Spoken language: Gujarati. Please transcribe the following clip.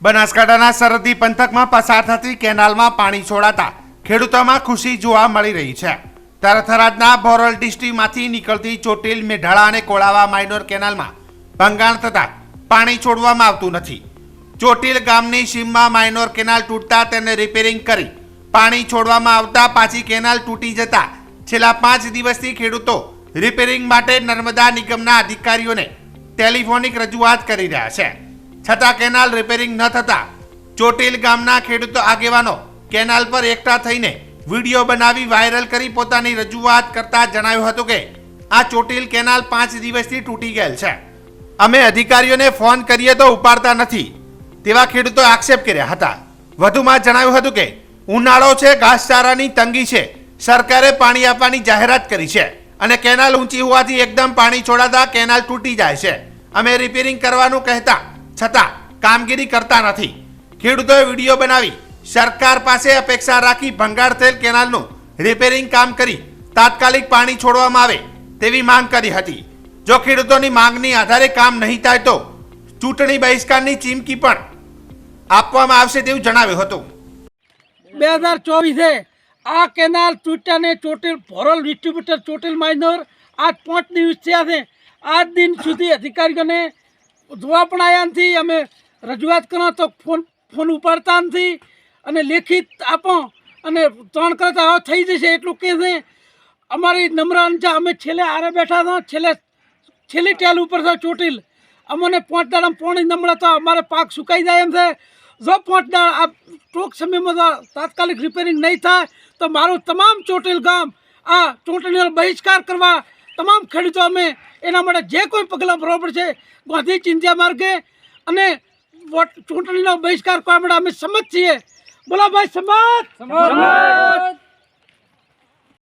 બનાસકાંઠાના સરહદી પંથકમાં પસાર થતી કેનાલમાં પાણી છોડાતા ખેડૂતોમાં ખુશી જોવા મળી રહી છે. તરથરાજના ભોરલ ડિસ્ટ્રિક્ટમાંથી નીકળતી ચોટીલ, મેઢાળા અને કોળાવા માઇનોર કેનાલમાં ભંગાણ થતાં પાણી છોડવામાં આવતું નથી. ચોટીલ ગામની સીમમાં માઇનોર કેનાલ તૂટતા તેને રિપેરિંગ કરી પાણી છોડવામાં આવતા પાછી કેનાલ તૂટી જતા છેલ્લા પાંચ દિવસથી ખેડૂતો રિપેરિંગ માટે નર્મદા નિગમના અધિકારીઓને ટેલિફોનિક રજૂઆત કરી રહ્યા છે. છતાં કેનાલ રિપેરિંગ ન થતા ચોટીલ ગામના ખેડૂતો આગેવાનો કેનાલ પર એકઠા થઈને વીડિયો બનાવી વાયરલ કરી પોતાની રજૂઆત કરતા જણાવ્યું હતું કે આ ચોટીલ કેનાલ પાંચ દિવસથી તૂટી ગયેલ છે. અમે અધિકારીઓને ફોન કરીએ તો ઉપાડતા નથી. તેવા ખેડૂતો આક્ષેપ કર્યા હતા. વધુમાં જણાવ્યું હતું કે ઉનાળો છે, ઘાસચારાની તંગી છે. સરકારે પાણી આપવાની જાહેરાત કરી છે અને કેનાલ ઊંચી હોવાથી એકદમ પાણી છોડાતા કેનાલ તૂટી જાય છે. અમે રિપેરિંગ કરવાનું કહેતા છતાં કામગીરી કરતા નથી. ખેડૂતોએ વીડિયો બનાવી સરકાર પાસે અપેક્ષા રાખી ભંગાર થયેલ કેનાલનું રિપેરિંગ કામ કરી તાત્કાલિક પાણી છોડવામાં આવે તેવી માંગ કરી હતી. જો ખેડૂતોની માંગની આધારે કામ નહીં થાય તો ચૂંટણી બહિષ્કારની ચીમકી પણ આપવામાં આવશે તેવું જણાવ્યું હતું. બે હજાર ચોવીસે આ કેનાલ તૂટ્યાને ચોટીલ ભોરલ ડિસ્ટ્રીબ્યુટર ચોટીલ માઇનોર આજ પાંચ દિવસ થયા છે. આજ દિન સુધી અધિકારીઓને જોવા પણ આવ્યા નથી અમે રજૂઆત કરો તો ફોન ફોન ઉપાડતા નથી અને લેખિત આપો અને ત્રણ કરતા હવે થઈ જશે એટલું કહે છે. અમારી નમ્ર અંજા અમે છેલ્લે આરે બેઠા હતા, છેલ્લે, છેલ્લી ટેલ ઉપર છે ચોટીલ. અમને પાંચ દાડા પોણી નમળા તો અમારે પાક સુકાઈ જાય એમ છે. જો પાંચ દાડા આ ટૂંક સમયમાં તાત્કાલિક રિપેરિંગ નહીં થાય, તો મારું તમામ ચોટીલ ગામ આ ચૂંટણીનો બહિષ્કાર કરવા તમામ ખેડૂતો અમે એના માટે જે કોઈ પગલાં ભરવા પડશે, ગાંધી ચિંધ્યા માર્ગે અને ચૂંટણીનો બહિષ્કાર કરવા માટે અમે સમજ છીએ. બોલા ભાઈ સમાજ